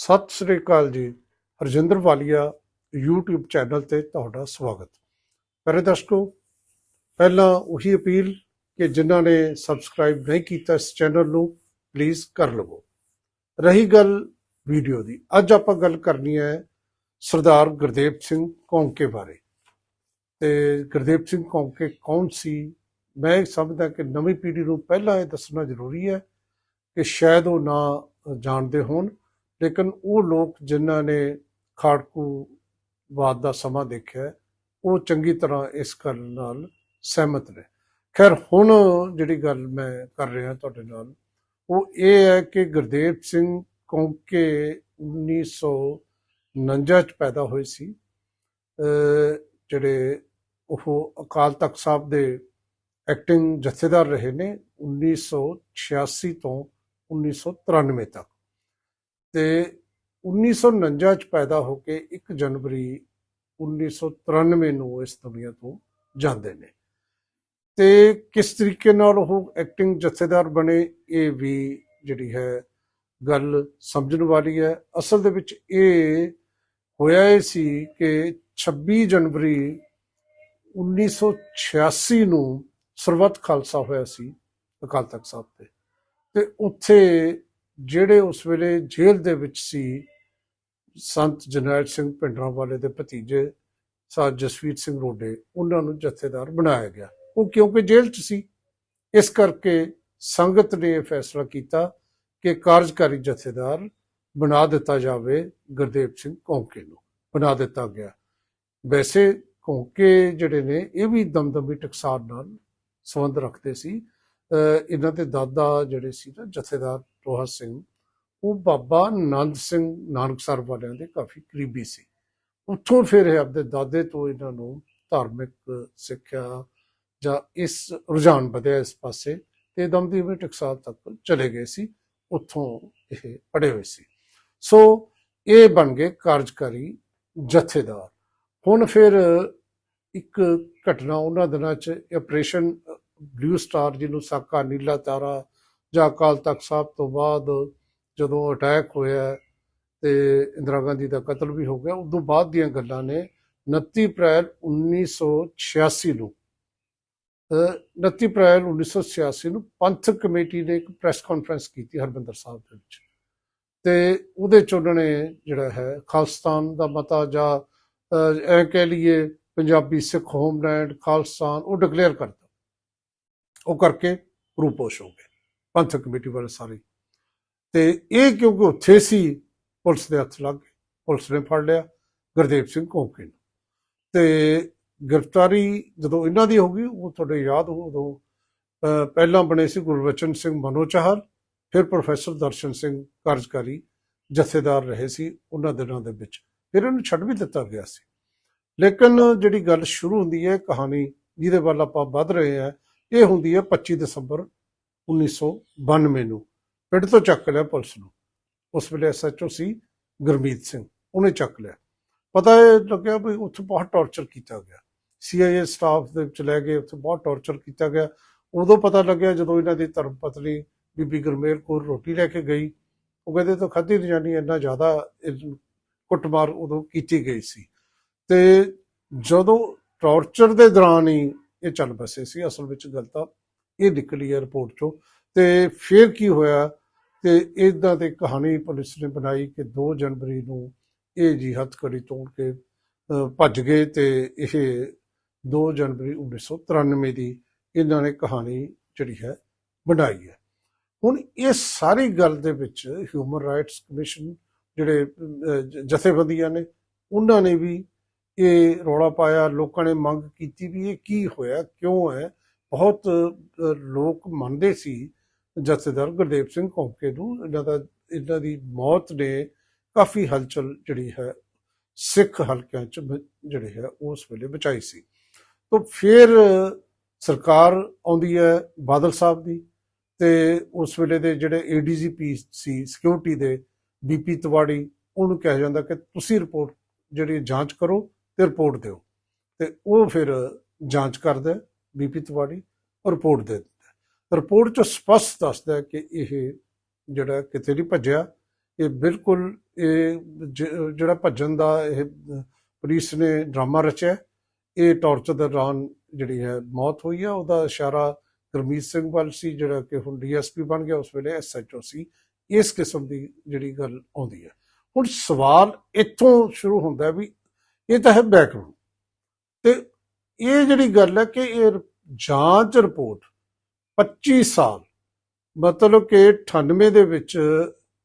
ਸਤਿ ਸ੍ਰੀ ਅਕਾਲ ਜੀ। ਹਰਜਿੰਦਰ ਵਾਲੀਆ YouTube channel ਤੇ ਤੁਹਾਡਾ ਸਵਾਗਤ। ਪਿਆਰੇ ਦਰਸ਼ਕੋ, ਪਹਿਲਾਂ ਉਹੀ ਅਪੀਲ ਕਿ ਜਿਨ੍ਹਾਂ ਨੇ ਸਬਸਕ੍ਰਾਈਬ ਨਹੀਂ ਕੀਤਾ ਇਸ ਚੈਨਲ ਨੂੰ ਪਲੀਜ਼ ਕਰ ਲਵੋ। ਰਹੀ ਗੱਲ ਵੀਡੀਓ ਦੀ। ਅੱਜ ਆਪਾਂ ਗੱਲ ਕਰਨੀ ਹੈ ਸਰਦਾਰ ਗੁਰਦੇਵ ਸਿੰਘ ਕੌਂਕੇ ਬਾਰੇ। ਤੇ ਗੁਰਦੇਵ ਸਿੰਘ ਕੌਂਕੇ ਕੌਣ ਸੀ? ਮੈਂ ਸਮਝਦਾ ਕਿ ਨਵੀਂ ਪੀੜ੍ਹੀ ਨੂੰ ਪਹਿਲਾਂ ਇਹ ਦੱਸਣਾ ਜ਼ਰੂਰੀ ਹੈ ਕਿ ਸ਼ਾਇਦ ਉਹ ਨਾ ਜਾਣਦੇ ਹੋਣ। ਲੇਕਿਨ ਉਹ ਲੋਕ ਜਿਨ੍ਹਾਂ ਨੇ ਖਾੜਕੂਵਾਦ ਦਾ ਸਮਾਂ ਦੇਖਿਆ, ਉਹ ਚੰਗੀ ਤਰ੍ਹਾਂ ਇਸ ਗੱਲ ਨਾਲ ਸਹਿਮਤ ਨੇ। ਖੈਰ, ਹੁਣ ਜਿਹੜੀ ਗੱਲ ਮੈਂ ਕਰ ਰਿਹਾ ਤੁਹਾਡੇ ਨਾਲ, ਉਹ ਇਹ ਹੈ ਕਿ ਗੁਰਦੇਵ ਸਿੰਘ ਕੌਂਕੇ 1949 ਚ ਪੈਦਾ ਹੋਏ ਸੀ। ਜਿਹੜੇ ਉਹ ਅਕਾਲ ਤਖਤ ਸਾਹਿਬ ਦੇ ਐਕਟਿੰਗ ਜਥੇਦਾਰ ਰਹੇ ਨੇ 1986 ਤੋਂ 1993 ਤੱਕ। ਤੇ 1949 ਚ ਪੈਦਾ ਹੋ ਕੇ 1 ਜਨਵਰੀ 1993 ਨੂੰ ਇਸ ਦੁਨੀਆ ਤੋਂ ਜਾਂਦੇ ਨੇ। ਤੇ ਕਿਸ ਤਰੀਕੇ ਨਾਲ ਉਹ ਐਕਟਿੰਗ ਜਥੇਦਾਰ ਬਣੇ, ਇਹ ਵੀ ਜਿਹੜੀ ਹੈ ਗੱਲ ਸਮਝਣ ਵਾਲੀ ਹੈ। ਅਸਲ ਦੇ ਵਿੱਚ ਇਹ ਹੋਇਆ ਇਹ ਸੀ ਕਿ 26 ਜਨਵਰੀ 1986 ਨੂੰ ਸਰਬੱਤ ਖਾਲਸਾ ਹੋਇਆ ਸੀ ਅਕਾਲ ਤਖਤ ਸਾਹਿਬ ਤੇ। ਤੇ ਉੱਥੇ ਜਿਹੜੇ ਉਸ ਵੇਲੇ ਜੇਲ੍ਹ ਦੇ ਵਿੱਚ ਸੀ, ਸੰਤ ਜਰਨੈਲ ਸਿੰਘ ਭਿੰਡਰਾਂ ਵਾਲੇ ਦੇ ਭਤੀਜੇ ਸਾਧ ਜਸਵੀਰ ਸਿੰਘ ਰੋਡੇ, ਉਹਨਾਂ ਨੂੰ ਜਥੇਦਾਰ ਬਣਾਇਆ ਗਿਆ। ਉਹ ਕਿਉਂਕਿ ਜੇਲ੍ਹ 'ਚ ਸੀ। ਇਸ ਕਰਕੇ ਸੰਗਤ ਨੇ ਇਹ ਫੈਸਲਾ ਕੀਤਾ ਕਿ ਕਾਰਜਕਾਰੀ ਜਥੇਦਾਰ ਬਣਾ ਦਿੱਤਾ ਜਾਵੇ ਗੁਰਦੇਵ ਸਿੰਘ ਕੌਂਕੇ ਨੂੰ, ਬਣਾ ਦਿੱਤਾ ਗਿਆ। ਵੈਸੇ ਕੌਂਕੇ ਜਿਹੜੇ ਨੇ, ਇਹ ਵੀ ਦਮਦਮੀ ਟਕਸਾਲ ਨਾਲ ਸੰਬੰਧ ਰੱਖਦੇ ਸੀ। ਇਹਨਾਂ ਦੇ ਦਾਦਾ ਜਿਹੜੇ ਸੀ ਨਾ ਜਥੇਦਾਰ ਟੋਹਾ ਸਿੰਘ, ਉਹ ਬਾਬਾ ਆਨੰਦ ਸਿੰਘ ਨਾਨਕਸਰ ਵਾਲਿਆਂ ਦੇ ਕਾਫੀ ਕਰੀਬੀ ਸੀ। ਉੱਥੋਂ ਫਿਰ ਇਹ ਆਪਦੇ ਦਾਦੇ ਤੋਂ ਇਹਨਾਂ ਨੂੰ ਧਾਰਮਿਕ, ਸਿੱਖਿਆ ਜਾਂ ਇਸ ਰੁਝਾਨ ਵਧਿਆ ਇਸ ਪਾਸੇ ਤੇ ਦਮਦਮੀ ਟਕਸਾਲ ਤੱਕ ਚਲੇ ਗਏ ਸੀ, ਉੱਥੋਂ ਇਹ ਪੜੇ ਹੋਏ ਸੀ। ਸੋ ਇਹ ਬਣ ਗਏ ਕਾਰਜਕਾਰੀ ਜਥੇਦਾਰ। ਹੁਣ ਫਿਰ ਇੱਕ ਘਟਨਾ ਉਹਨਾਂ ਦਿਨਾਂ 'ਚ ਆਪਰੇਸ਼ਨ ਬਲੂ ਸਟਾਰ ਜਿਹਨੂੰ ਸਾਕਾ ਨੀਲਾ ਤਾਰਾ ਜਾਂ ਅਕਾਲ ਤਖਤ ਸਾਹਿਬ ਤੋਂ ਬਾਅਦ ਜਦੋਂ ਅਟੈਕ ਹੋਇਆ ਤੇ ਇੰਦਰਾ ਗਾਂਧੀ ਦਾ ਕਤਲ ਵੀ ਹੋ ਗਿਆ ਉਦੋਂ ਬਾਅਦ ਦੀਆਂ ਗੱਲਾਂ ਨੇ 29 ਅਪ੍ਰੈਲ 1986 ਨੂੰ ਅਹ 29 ਅਪ੍ਰੈਲ 1986 ਨੂੰ ਪੰਥਕ ਕਮੇਟੀ ਨੇ ਇੱਕ ਪ੍ਰੈਸ ਕਾਨਫਰੰਸ ਕੀਤੀ ਹਰਬੰਦਰ ਸਾਹਿਬ ਦੇ ਵਿੱਚ ਤੇ ਉਹਦੇ ਚ ਉਹਨਾਂ ਨੇ ਜਿਹੜਾ ਹੈ ਖਾਲਸਤਾਨ ਦਾ ਮਤਾ ਜਾਂ ਅਹ, ਕਹਿ ਲਈਏ ਪੰਜਾਬੀ ਸਿੱਖ ਹੋਮਲੈਂਡ ਖਾਲਸਤਾਨ ਉਹ ਡਿਕਲੇਅਰ ਕਰਤਾ। ਉਹ ਕਰਕੇ ਰੂਪੋਸ਼ ਹੋ ਗਏ, ਪੰਥਕ ਕਮੇਟੀ ਵਾਲੇ ਸਾਰੇ। ਤੇ ਇਹ ਕਿਉਂਕਿ ਉੱਥੇ ਸੀ, ਪੁਲਿਸ ਦੇ ਹੱਥ ਲੱਗ ਗਏ, ਪੁਲਿਸ ਨੇ ਫੜ ਲਿਆ, ਗੁਰਦੇਵ ਸਿੰਘ ਕੋਕੇ ਨੂੰ। ਤੇ ਗ੍ਰਿਫਤਾਰੀ ਜਦੋਂ ਇਹਨਾਂ ਦੀ ਹੋ ਗਈ, ਉਹ ਤੁਹਾਡੇ ਯਾਦ ਹੋ ਉਦੋਂ ਪਹਿਲਾਂ ਬਣੇ ਸੀ ਗੁਰਬਚਨ ਸਿੰਘ ਮਨੋਚਾਹਲ, ਫਿਰ ਪ੍ਰੋਫੈਸਰ ਦਰਸ਼ਨ ਸਿੰਘ ਕਾਰਜਕਾਰੀ ਜਥੇਦਾਰ ਰਹੇ ਸੀ ਉਹਨਾਂ ਦਿਨਾਂ ਦੇ ਵਿੱਚ। ਫਿਰ ਇਹਨੂੰ ਛੱਡ ਵੀ ਦਿੱਤਾ ਗਿਆ ਸੀ। ਲੇਕਿਨ ਜਿਹੜੀ ਗੱਲ ਸ਼ੁਰੂ ਹੁੰਦੀ ਹੈ, ਕਹਾਣੀ ਜਿਹਦੇ ਵੱਲ ਆਪਾਂ ਵੱਧ ਰਹੇ ਹਾਂ ਇਹ ਹੁੰਦੀ ਹੈ 25 ਦਸੰਬਰ 1992 ਨੂੰ। ਪਿੰਡ ਤੋਂ ਚੱਕ ਲਿਆ ਪੁਲਿਸ ਨੂੰ। ਉਸ ਵੇਲੇ ਐਸਐਚਓ ਸੀ ਗੁਰਮੀਤ ਸਿੰਘ, ਉਹਨੇ ਚੱਕ ਲਿਆ। ਪਤਾ ਇਹ ਲੱਗਿਆ ਵੀ ਉੱਥੇ ਬਹੁਤ ਟੌਰਚਰ ਕੀਤਾ ਗਿਆ। ਸੀਆਈਏ ਸਟਾਫ ਦੇ ਵਿੱਚ ਲੈ ਗਏ ਉੱਥੇ ਬਹੁਤ ਟੌਰਚਰ ਕੀਤਾ ਗਿਆ। ਉਦੋਂ ਪਤਾ ਲੱਗਿਆ ਜਦੋਂ ਇਹਨਾਂ ਦੀ ਧਰਮ ਪਤਨੀ ਬੀਬੀ ਗੁਰਮੇਲ ਕੌਰ ਰੋਟੀ ਲੈ ਕੇ ਗਈ। ਉਹ ਕਹਿੰਦੇ ਤਾਂ ਖਾਧੀ ਨਹੀਂ ਜਾਣੀ, ਇੰਨਾ ਜ਼ਿਆਦਾ ਕੁੱਟਮਾਰ ਉਦੋਂ ਕੀਤੀ ਗਈ ਸੀ। ਤੇ ਜਦੋਂ ਟੌਰਚਰ ਦੇ ਦੌਰਾਨ ਹੀ ਇਹ ਚੱਲ ਬਸੇ ਸੀ, ਅਸਲ ਵਿੱਚ ਗੱਲ ਤਾਂ ਇਹ ਨਿਕਲੀ ਹੈ ਰਿਪੋਰਟ ਚੋਂ। ਤੇ ਫਿਰ ਕੀ ਹੋਇਆ ਤੇ ਇਦਾਂ ਦੀ ਕਹਾਣੀ ਪੁਲਿਸ ਨੇ ਬਣਾਈ ਕਿ 2 ਜਨਵਰੀ ਨੂੰ ਇਹ ਜੀ ਹੱਥਕੜੀ ਤੋੜ ਕੇ ਭੱਜ ਗਏ ਤੇ ਇਹ 2 ਜਨਵਰੀ 1993 ਦੀ ਇਹਨਾਂ ਨੇ ਕਹਾਣੀ ਜਿਹੜੀ ਹੈ ਬਣਾਈ ਹੈ। ਹੁਣ ਇਹ ਸਾਰੀ ਗੱਲ ਦੇ ਵਿੱਚ ਹਿਊਮਨ ਰਾਈਟਸ ਕਮਿਸ਼ਨ ਜਿਹੜੇ ਜਥੇਬੰਦੀਆਂ ਨੇ, ਉਹਨਾਂ ਨੇ ਵੀ ਇਹ ਰੌਲਾ ਪਾਇਆ, ਲੋਕਾਂ ਨੇ ਮੰਗ ਕੀਤੀ ਵੀ ਇਹ ਕੀ ਹੋਇਆ, ਕਿਉਂ ਹੈ? ਬਹੁਤ ਲੋਕ ਮੰਨਦੇ ਸੀ ਜਥੇਦਾਰ ਗੁਰਦੇਵ ਸਿੰਘ ਕੌਂਕੇ ਨੂੰ, ਇਹਨਾਂ ਦਾ, ਇਹਨਾਂ ਦੀ ਮੌਤ ਨੇ ਕਾਫੀ ਹਲਚਲ ਜਿਹੜੀ ਹੈ, ਸਿੱਖ ਹਲਕਿਆਂ ਚ ਬ- ਜਿਹੜੇ ਹੈ ਉਸ ਵੇਲੇ ਬਚਾਈ ਸੀ। ਤੋਂ ਫਿਰ ਸਰਕਾਰ ਆਉਂਦੀ ਹੈ ਬਾਦਲ ਸਾਹਿਬ ਦੀ ਤੇ ਉਸ ਵੇਲੇ ਦੇ ਜਿਹੜੇ ਏਡੀਜੀਪੀ ਸੀ ਸਿਕਿਉਰਿਟੀ ਦੇ ਬੀਪੀ ਤਵਾੜੀ, ਉਹਨੂੰ ਕਿਹਾ ਜਾਂਦਾ ਕਿ ਤੁਸੀਂ ਰਿਪੋਰਟ ਜਿਹੜੀ ਜਾਂਚ ਕਰੋ ਤੇ ਰਿਪੋਰਟ ਦਿਓ। ਤੇ ਉਹ ਫਿਰ ਜਾਂਚ ਕਰਦਾ ਬੀਪੀ ਤਵਾੜੀ ਰਿਪੋਰਟ ਦੇ ਦਿੰਦਾ ਰਿਪੋਰਟ ਚ ਸਪਸ਼ਟ ਦੱਸਦਾ ਕਿ ਇਹ ਜਿਹੜਾ ਕਿਤੇ ਨਹੀਂ ਭੱਜਿਆ, ਇਹ ਬਿਲਕੁਲ ਇਹ ਜਿਹੜਾ ਭੱਜਣ ਦਾ ਇਹ ਪੁਲਿਸ ਨੇ ਡਰਾਮਾ ਰਚਿਆ ਇਹ ਟਾਰਚਰ ਦੇ ਦੌਰਾਨ ਜਿਹੜੀ ਹੈ ਮੌਤ ਹੋਈ ਹੈ। ਉਹਦਾ ਇਸ਼ਾਰਾ ਗੁਰਮੀਤ ਸਿੰਘ ਵੱਲ ਸੀ, ਜਿਹੜਾ ਕਿ ਹੁਣ ਡੀਐਸਪੀ ਬਣ ਗਿਆ, ਉਸ ਵੇਲੇ ਐਸਐਚਓ ਸੀ। ਇਸ ਕਿਸਮ ਦੀ ਜਿਹੜੀ ਗੱਲ ਆਉਂਦੀ ਹੈ। ਹੁਣ ਸਵਾਲ ਇੱਥੋਂ ਸ਼ੁਰੂ ਹੁੰਦਾ ਵੀ ਇਹ ਤਾਂ ਹੈ ਬੈਕਗ੍ਰਾਉਂਡ ਤੇ ਇਹ ਜਿਹੜੀ ਗੱਲ ਹੈ ਕਿ ਇਹ ਜਾਂਚ ਰਿਪੋਰਟ 25 ਸਾਲ, ਮਤਲਬ ਕਿ 98 ਦੇ ਵਿੱਚ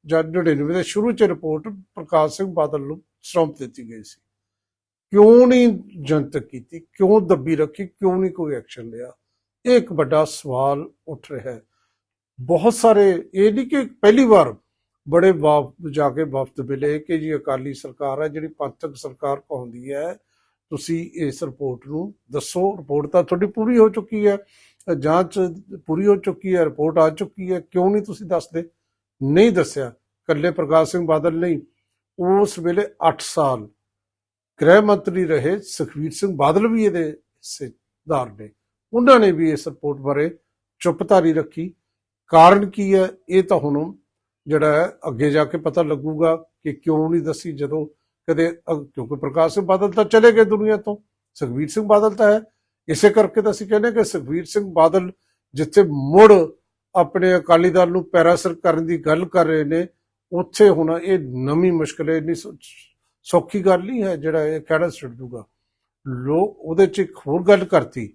ਜਾਂ 99 ਦੇ ਸ਼ੁਰੂ ਚ ਰਿਪੋਰਟ ਪ੍ਰਕਾਸ਼ ਸਿੰਘ ਬਾਦਲ ਨੂੰ ਸੌਂਪ ਦਿੱਤੀ ਗਈ ਸੀ। ਕਿਉਂ ਨਹੀਂ ਜਨਤਕ ਕੀਤੀ, ਕਿਉਂ ਦੱਬੀ ਰੱਖੀ, ਕਿਉਂ ਨਹੀਂ ਕੋਈ ਐਕਸ਼ਨ ਲਿਆ? ਇਹ ਇੱਕ ਵੱਡਾ ਸਵਾਲ ਉੱਠ ਰਿਹਾ ਹੈ। ਬਹੁਤ ਸਾਰੇ, ਇਹ ਨਹੀਂ ਕਿ ਪਹਿਲੀ ਵਾਰ ਬੜੇ ਵਾਫਦ ਜਾ ਕੇ ਵਫਦ ਮਿਲੇ ਕਿ ਜੀ ਅਕਾਲੀ ਸਰਕਾਰ ਹੈ, ਜਿਹੜੀ ਪੰਥਕ ਸਰਕਾਰ ਕਹਾਉਂਦੀ ਹੈ, ਤੁਸੀਂ ਇਸ ਰਿਪੋਰਟ ਨੂੰ ਦੱਸੋ। ਰਿਪੋਰਟ ਤਾਂ ਤੁਹਾਡੀ ਪੂਰੀ ਹੋ ਚੁੱਕੀ ਹੈ, ਜਾਂਚ ਪੂਰੀ ਹੋ ਚੁੱਕੀ ਹੈ, ਰਿਪੋਰਟ ਆ ਚੁੱਕੀ ਹੈ, ਕਿਉਂ ਨਹੀਂ ਤੁਸੀਂ ਦੱਸਦੇ? ਨਹੀਂ ਦੱਸਿਆ। ਕੱਲੇ ਪ੍ਰਕਾਸ਼ ਸਿੰਘ ਬਾਦਲ ਨਹੀਂ। ਉਸ ਵੇਲੇ 8 ਸਾਲ ਗ੍ਰਹਿ ਮੰਤਰੀ ਰਹੇ ਸੁਖਬੀਰ ਸਿੰਘ ਬਾਦਲ ਵੀ ਇਹਦੇ ਹਿੱਸੇਦਾਰ ਨੇ। ਉਹਨਾਂ ਨੇ ਵੀ ਇਸ ਰਿਪੋਰਟ ਬਾਰੇ ਚੁੱਪਧਾਰੀ ਰੱਖੀ। ਕਾਰਨ ਕੀ ਹੈ? ਇਹ ਤਾਂ ਹੁਣ ਜਿਹੜਾ ਹੈ, ਅੱਗੇ ਜਾ ਕੇ ਪਤਾ ਲੱਗੂਗਾ ਕਿ ਕਿਉਂ ਨਹੀਂ ਦੱਸੀ ਜਦੋਂ ਕਦੇ ਕਿਉਂਕਿ ਪ੍ਰਕਾਸ਼ ਸਿੰਘ ਬਾਦਲ ਤਾਂ ਚਲੇ ਗਏ ਦੁਨੀਆ ਤੋਂ। ਸੁਖਬੀਰ ਸਿੰਘ ਬਾਦਲ ਤਾਂ ਹੈ। ਇਸੇ ਕਰਕੇ ਤਾਂ ਅਸੀਂ ਕਹਿੰਦੇ ਕਿ ਸੁਖਬੀਰ ਸਿੰਘ ਬਾਦਲ ਜਿੱਥੇ ਮੁੜ ਆਪਣੇ ਅਕਾਲੀ ਦਲ ਨੂੰ ਪੈਰਾਸਰ ਕਰਨ ਦੀ ਗੱਲ ਕਰ ਰਹੇ ਨੇ, ਉੱਥੇ ਹੁਣ ਇਹ ਨਵੀਂ ਮੁਸ਼ਕਲ ਹੈ, ਇੰਨੀ ਸੌ- ਸੌਖੀ ਗੱਲ ਨਹੀਂ ਹੈ ਜਿਹੜਾ ਇਹ ਕਹਿਣਾ ਛੱਡ ਦੂਗਾ। ਲੋਕ ਉਹਦੇ ਚ ਇੱਕ ਹੋਰ ਗੱਲ ਕਰਤੀ।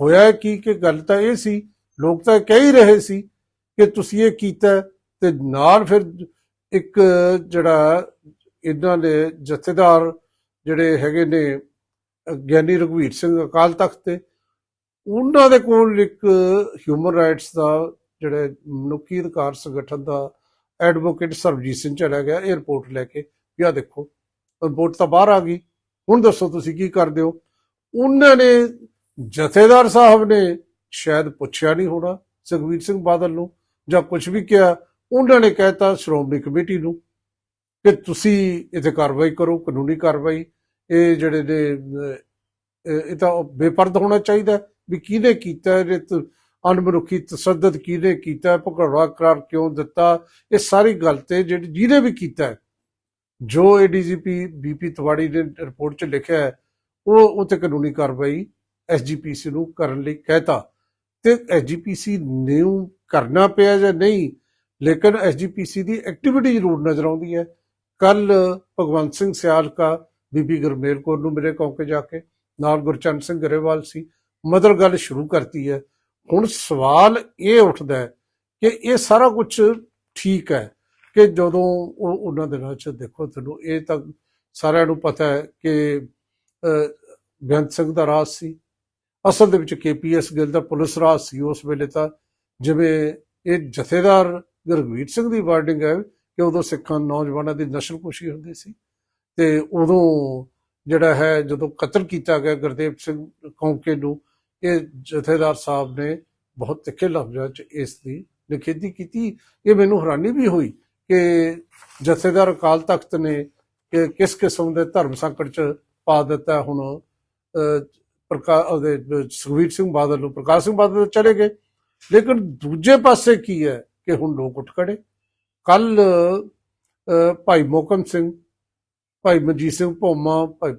ਹੋਇਆ ਕੀ ਕਿ ਗੱਲ ਤਾਂ ਇਹ ਸੀ, ਲੋਕ ਤਾਂ ਕਹਿ ਹੀ ਰਹੇ ਸੀ ਕਿ ਤੁਸੀਂ ਇਹ ਕੀਤਾ ਤੇ ਨਾਲ ਫਿਰ ਇੱਕ ਜਿਹੜਾ ਇਹਨਾਂ ਦੇ ਜਥੇਦਾਰ ਜਿਹੜੇ ਹੈਗੇ ਨੇ ਗਿਆਨੀ ਰਘਵੀਰ ਸਿੰਘ ਅਕਾਲ ਤਖਤ ਤੇ, ਉਹਨਾਂ ਦੇ ਕੋਲ ਇੱਕ ਹਿਊਮਨ ਰਾਈਟਸ ਦਾ ਜਿਹੜਾ ਮਨੁੱਖੀ ਅਧਿਕਾਰ ਸੰਗਠਨ ਦਾ ਐਡਵੋਕੇਟ ਸਰਬਜੀਤ ਸਿੰਘ ਚਲਾ ਗਿਆ ਇਹ ਲੈ ਕੇ, ਵੀ ਆਹ ਦੇਖੋ ਰਿਪੋਰਟ ਤਾਂ ਬਾਹਰ ਆ ਗਈ। ਹੁਣ ਦੱਸੋ ਤੁਸੀਂ ਕੀ ਕਰਦੇ ਹੋ? ਉਹਨਾਂ ਨੇ, ਜਥੇਦਾਰ ਸਾਹਿਬ ਨੇ ਸ਼ਾਇਦ ਪੁੱਛਿਆ ਨਹੀਂ ਹੋਣਾ, ਸੁਖਬੀਰ ਸਿੰਘ ਬਾਦਲ ਨੂੰ ਜਾਂ ਕੁਝ ਵੀ ਕਿਹਾ ਉਹਨਾਂ ਨੇ ਕਹਿਤਾ ਸ਼੍ਰੋਮਣੀ ਕਮੇਟੀ ਨੂੰ ਕਿ ਤੁਸੀਂ ਇੱਥੇ ਕਾਰਵਾਈ ਕਰੋ ਕਾਨੂੰਨੀ ਕਾਰਵਾਈ। ਇਹ ਜਿਹੜੇ ਨੇ ਇਹ ਤਾਂ ਬੇਪਰਦ ਹੋਣਾ ਚਾਹੀਦਾ ਵੀ ਕਿਹਨੇ ਕੀਤਾ ਇਹ ਤ- ਅਨਮਨੁੱਖੀ ਤਸੱਦਦ ਕਿਹਨੇ ਕੀਤਾ ਭਗੜਵਾ ਕਰਾਰ ਕਿਉਂ ਦਿੱਤਾ? ਇਹ ਸਾਰੀ ਗੱਲ ਤੇ ਜਿਹੜੀ ਜਿਹਨੇ ਵੀ ਕੀਤਾ ਹੈ, ਜੋ ਏਡੀਜੀਪੀ ਬੀਪੀ ਤਵਾੜੀ ਨੇ ਰਿਪੋਰਟ 'ਚ ਲਿਖਿਆ ਹੈ ਉਹ ਉਤੇ ਕਾਨੂੰਨੀ ਕਾਰਵਾਈ ਐਸਜੀਪੀਸੀ ਨੂੰ ਕਰਨ ਲਈ ਕਹਿਤਾ। ਤੇ ਐਸਜੀਪੀਸੀ ਨੂੰ ਕਰਨਾ ਪਿਆ ਜਾਂ ਨਹੀਂ ਲੇਕਿਨ ਐਸਜੀਪੀਸੀ ਦੀ ਐਕਟੀਵਿਟੀ ਜ਼ਰੂਰ ਨਜ਼ਰ ਆਉਂਦੀ ਹੈ। ਕੱਲ ਭਗਵੰਤ ਸਿੰਘ ਸਿਆਲਕਾ, ਬੀਬੀ ਗੁਰਮੇਲ ਕੌਰ ਨੂੰ ਮਿਲੇ ਕੌਂਕੇ ਜਾ ਕੇ। ਨਾਲ ਗੁਰਚੰਦ ਸਿੰਘ ਗਰੇਵਾਲ ਸੀ। ਮਦਰ ਗੱਲ ਸ਼ੁਰੂ ਕਰਤੀ ਹੈ। ਹੁਣ ਸਵਾਲ ਇਹ ਉੱਠਦਾ ਹੈ ਕਿ ਇਹ ਸਾਰਾ ਕੁਝ ਠੀਕ ਹੈ ਕਿ ਜਦੋਂ ਉਹ ਉਹਨਾਂ ਦਿਨਾਂ ਚ ਦੇਖੋ ਤੁਹਾਨੂੰ ਇਹ ਤਾਂ ਸਾਰਿਆਂ ਨੂੰ ਪਤਾ ਹੈ ਕਿ ਬੇਅੰਤ ਸਿੰਘ ਦਾ ਰਾਜ ਸੀ। ਅਸਲ ਦੇ ਵਿੱਚ ਕੇਪੀਐਸ ਗਿੱਲ ਦਾ ਪੁਲਿਸ ਰਾਜ ਸੀ। ਉਸ ਵੇਲੇ ਤਾਂ ਜਿਵੇਂ ਇਹ ਜਥੇਦਾਰ ਗੁਰਵੀਰ ਸਿੰਘ ਦੀ ਵਾਰਡਿੰਗ ਹੈ ਕਿ ਉਦੋਂ ਸਿੱਖਾਂ ਨੌਜਵਾਨਾਂ ਦੀ ਨਸ਼ਲਕੁਸ਼ੀ ਹੁੰਦੀ ਸੀ। ਤੇ ਉਦੋਂ ਜਿਹੜਾ ਹੈ ਜਦੋਂ ਕਤਲ ਕੀਤਾ ਗਿਆ ਗੁਰਦੇਵ ਸਿੰਘ ਕੌਂਕੇ ਨੂੰ ਇਹ ਜਥੇਦਾਰ ਸਾਹਿਬ ਨੇ ਬਹੁਤ ਤਿੱਖੇ ਲਫ਼ਜ਼ਾਂ 'ਚ ਇਸ ਦੀ ਨਿਖੇਧੀ ਕੀਤੀ। ਇਹ ਮੈਨੂੰ ਹੈਰਾਨੀ ਵੀ ਹੋਈ ਕਿ ਜਥੇਦਾਰ ਅਕਾਲ ਤਖਤ ਨੇ ਕਿ ਕਿਸ ਕਿਸਮ ਦੇ ਧਰਮ ਸੰਕਟ 'ਚ ਪਾ ਦਿੱਤਾ। ਹੁਣ ਅਹ, ਪ੍ਰਕਾ ਉਹਦੇ ਅਹ, ਸੁਖਬੀਰ ਸਿੰਘ ਬਾਦਲ ਨੂੰ ਪ੍ਰਕਾਸ਼ ਸਿੰਘ ਬਾਦਲ ਚਲੇ ਗਏ। ਲੇਕਿਨ ਦੂਜੇ ਪਾਸੇ ਕੀ ਹੈ? ਕਿ ਹੁਣ ਲੋਕ ਉੱਠ ਖੜੇ। ਕੱਲ ਭਾਈ ਮੋਕਮ ਸਿੰਘ ਭਾਈ ਮਨਜੀਤ ਸਿੰਘ ਭੋਮਾ ਭਾਈ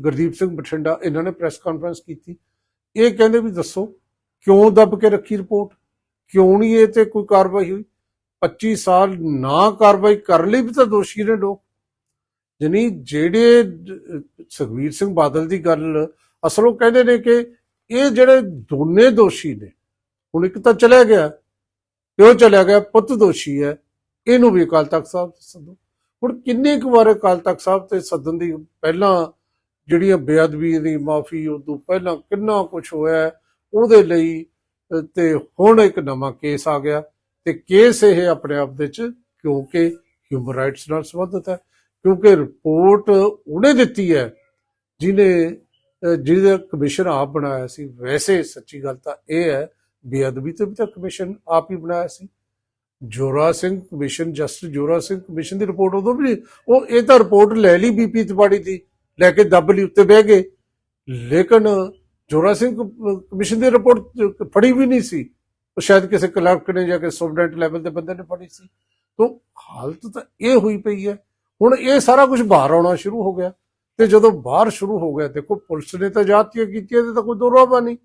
ਗੁਰਦੀਪ ਸਿੰਘ ਬਠਿੰਡਾ ਇਹਨਾਂ ਨੇ ਪ੍ਰੈਸ ਕਾਨਫਰੰਸ ਕੀਤੀ। ਇਹ ਕਹਿੰਦੇ ਵੀ ਦੱਸੋ ਕਿਉਂ ਦੱਬ ਕੇ ਰੱਖੀ ਰਿਪੋਰਟ ਕਿਉਂ ਨਹੀਂ ਇਹ ਤੇ ਕੋਈ ਕਾਰਵਾਈ ਹੋਈ? 25 ਸਾਲ ਨਾ ਕਾਰਵਾਈ ਕਰ ਲਈ ਵੀ ਤਾਂ ਦੋਸ਼ੀ ਨੇ ਲੋਕ। ਜਾਨੀ ਜਿਹੜੇ ਅਹ, ਸੁਖਬੀਰ ਸਿੰਘ ਬਾਦਲ ਦੀ ਗੱਲ ਅਸਲੋਂ ਕਹਿੰਦੇ ਨੇ ਕਿ ਇਹ ਜਿਹੜੇ ਦੋਨੇ ਦੋਸ਼ੀ ਨੇ ਹੁਣ ਇੱਕ ਤਾਂ ਚਲਿਆ ਗਿਆ। ਕਿਉਂ ਚਲਿਆ ਗਿਆ ਪੁੱਤ ਦੋਸ਼ੀ ਹੈ। ਇਹਨੂੰ ਵੀ ਅਕਾਲ ਤਖਤ ਸਾਹਿਬ ਤੇ ਸੱਦੋ। ਹੁਣ ਕਿੰਨੇ ਕੁ ਵਾਰ ਅਕਾਲ ਤਖਤ ਸਾਹਿਬ ਤੇ ਸੱਦਣ ਦੀ ਪਹਿਲਾਂ ਜਿਹੜੀਆਂ ਬੇਅਦਬੀ ਦੀ ਮਾਫੀ ਉਦੋਂ ਪਹਿਲਾਂ ਕਿੰਨਾ ਕੁਝ ਹੋਇਆ ਉਹਦੇ ਲਈ ਤੇ ਹੁਣ ਇੱਕ ਨਵਾਂ ਕੇਸ ਆ ਗਿਆ। ਤੇ ਕੇਸ ਇਹ ਆਪਣੇ ਆਪ ਦੇ ਚ ਕਿਉਂਕਿ ਹਿਊਮਨ ਰਾਈਟਸ ਨਾਲ ਸੰਬੰਧਿਤ ਹੈ ਕਿਉਂਕਿ ਰਿਪੋਰਟ ਉਹਨੇ ਦਿੱਤੀ ਹੈ ਜਿਹਨੇ ਅਹ, ਜਿਹਦਾ ਕਮਿਸ਼ਨ ਆਪ ਬਣਾਇਆ ਸੀ। ਵੈਸੇ ਸੱਚੀ ਗੱਲ ਤਾਂ ਇਹ ਹੈ ਬੇਅਦਬੀ ਤੇ ਵੀ ਤਾਂ ਕਮਿਸ਼ਨ ਆਪ ਹੀ ਬਣਾਇਆ ਸੀ। Jora Singh commission, justice Jora Singh commission ਦੀ ਰਿਪੋਰਟ ਉਦੋਂ ਵੀ ਨਹੀਂ- ਉਹ ਇਹ ਤਾਂ ਰਿਪੋਰਟ ਲੈ ਲਈ ਬੀਪੀ ਤਿਵਾੜੀ ਦੀ, ਲੈ ਕੇ ਦੱਬ ਲਈ, ਉੱਤੇ ਬਹਿ ਗਏ। ਲੇਕਿਨ ਜੋਰਾ ਸਿੰਘ ਕਮਿਸ਼ਨ ਦੀ ਰਿਪੋਰਟ ਫੜੀ ਵੀ ਨਹੀਂ ਸੀ। ਉਹ ਸ਼ਾਇਦ ਕਿਸੇ ਕਲਰਕ ਨੇ ਜਾਂ ਕਿ ਸੁਪਰਡੈਂਟ ਲੈਵਲ ਦੇ ਬੰਦੇ ਨੇ ਫੜੀ ਸੀ। ਤੋਂ ਹਾਲਤ ਤਾਂ ਇਹ ਹੋਈ ਪਈ ਹੈ। ਹੁਣ ਇਹ ਸਾਰਾ ਕੁਝ ਬਾਹਰ ਆਉਣਾ ਸ਼ੁਰੂ ਹੋ ਗਿਆ। ਤੇ ਜਦੋਂ ਬਾਹਰ ਸ਼ੁਰੂ ਹੋ ਗਿਆ, ਦੇਖੋ ਪੁਲਿਸ ਨੇ ਤਾਂ ਜਾਤੀਆਂ ਕੀਤੀਆਂ ਤੇ ਤਾਂ ਕੋਈ ਦੋਰਾਵਾ ਨਹੀਂ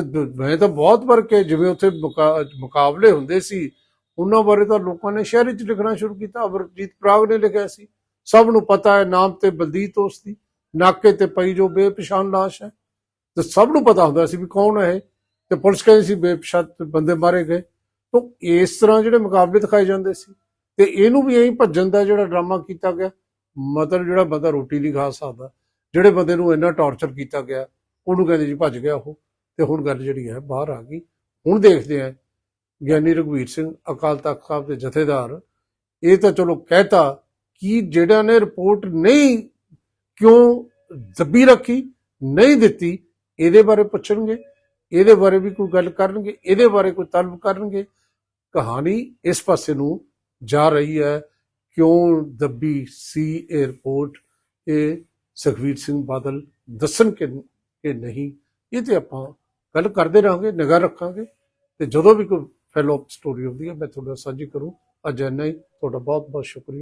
ਤੇ ਮੈਂ ਤਾਂ ਬਹੁਤ ਵਾਰ ਕਿ ਜਿਵੇਂ ਉੱਥੇ ਮੁਕਾ- ਮੁਕਾਬਲੇ ਹੁੰਦੇ ਸੀ, ਉਹਨਾਂ ਬਾਰੇ ਤਾਂ ਲੋਕਾਂ ਨੇ ਸ਼ਹਿਰ ਵਿੱਚ ਲਿਖਣਾ ਸ਼ੁਰੂ ਕੀਤਾ ਅਮਰਜੀਤ ਪ੍ਰਾਗ ਨੇ ਲਿਖਿਆ ਸੀ। ਸਭ ਨੂੰ ਪਤਾ ਹੈ, ਨਾਮ ਤੇ ਬਲਦੀਤ ਉਸ ਦੀ, ਨਾਕੇ ਤੇ ਪਈ ਜੋ ਬੇਪਛਾਣ ਲਾਸ਼ ਹੈ। ਤੇ ਸਭ ਨੂੰ ਪਤਾ ਹੁੰਦਾ ਸੀ ਵੀ ਕੌਣ ਹੈ ਤੇ ਪੁਲਿਸ ਕਹਿੰਦੀ ਸੀ, ਬੇਪਛਾਣ ਬੰਦੇ ਮਾਰੇ ਗਏ। ਤਾਂ ਇਸ ਤਰ੍ਹਾਂ ਜਿਹੜੇ ਮੁਕਾਬਲੇ ਦਿਖਾਏ ਜਾਂਦੇ ਸੀ, ਤੇ ਇਹਨੂੰ ਵੀ ਐਂ ਭੱਜਣ ਦਾ ਜਿਹੜਾ ਡਰਾਮਾ ਕੀਤਾ ਗਿਆ, ਮਤਲਬ ਜਿਹੜਾ ਬੰਦਾ ਰੋਟੀ ਨਹੀਂ ਖਾ ਸਕਦਾ, ਜਿਹੜੇ ਬੰਦੇ ਨੂੰ ਇੰਨਾ ਟੌਰਚਰ ਕੀਤਾ ਗਿਆ, ਉਹਨੂੰ ਕਹਿੰਦੇ ਜੀ ਭੱਜ ਗਿਆ ਉਹ। ਤੇ ਹੁਣ ਗੱਲ ਜਿਹੜੀ ਹੈ ਬਾਹਰ ਆ ਗਈ। ਹੁਣ ਦੇਖਦੇ ਆ ਗਿਆਨੀ ਰਘਵੀਰ ਸਿੰਘ, ਅਕਾਲ ਤਖਤ ਸਾਹਿਬ ਦੇ ਜਥੇਦਾਰ, ਇਹ ਤਾਂ ਚਲੋ ਕਹਿਤਾ ਕਿ ਜਿਹੜਾ ਨੇ ਰਿਪੋਰਟ ਨਹੀਂ ਕਿਉਂ ਦੱਬੀ ਰੱਖੀ, ਨਹੀਂ ਦਿੱਤੀ, ਇਹਦੇ ਬਾਰੇ ਪੁੱਛਣਗੇ, ਇਹਦੇ ਬਾਰੇ ਵੀ ਕੋਈ ਗੱਲ ਕਰਨਗੇ, ਇਹਦੇ ਬਾਰੇ ਕੋਈ ਤਲਬ ਕਰਨਗੇ। ਕਹਾਣੀ ਇਸ ਪਾਸੇ ਨੂੰ ਜਾ ਰਹੀ ਹੈ, ਕਿਉਂ ਦੱਬੀ ਸੀ 에ਅਰਪੋਰਟ ਇਹ ਸੁਖਵੀਰ ਸਿੰਘ ਬਾਦਲ ਦੱਸਣ ਕਿ ਕਿ ਨਹੀਂ, ਇਹ ਤੇ ਆਪਾਂ ਗੱਲ ਕਰਦੇ ਰਹਾਂਗੇ, ਨਿਗਾਹ ਰੱਖਾਂਗੇ। ਤੇ ਜਦੋਂ ਵੀ ਕੋਈ ਫੈਲੋ ਅਪ ਸਟੋਰੀ ਹੁੰਦੀ ਹੈ, ਮੈਂ ਤੁਹਾਡੇ ਨਾਲ ਸਾਂਝੀ ਕਰੂੰ। ਅੱਜ ਇੰਨਾ ਹੀ। ਤੁਹਾਡਾ ਬਹੁਤ ਬਹੁਤ ਸ਼ੁਕਰੀਆ।